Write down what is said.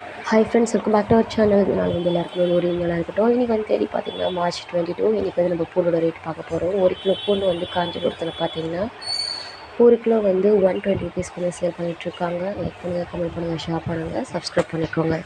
Hi friends இருக்கும் back to our channel இது நாள் வந்து எல்லாருக்குமே ஒரு நல்லா இருக்கட்டும். இன்றைக்கி வந்து தேடி பார்த்தீங்கன்னா மார்ச் டுவெண்ட்டி டூ இன்றைக்கி வந்து நம்ம பூண்டோட ரேட் பார்க்க போகிறோம் ஒரு கிலோ பூண்டு வந்து காஞ்சிபுரத்தில் பார்த்தீங்கன்னா ஒரு கிலோ வந்து ஒன் டுவெண்ட்டி ருபீஸ்க்கு வந்து சேல் பண்ணிகிட்ருக்காங்க லைக் பண்ணுங்கள் கமெண்ட் பண்ணுங்கள் ஷேர் பண்ணுங்கள் சப்ஸ்கிரைப் பண்ணிக்கோங்க.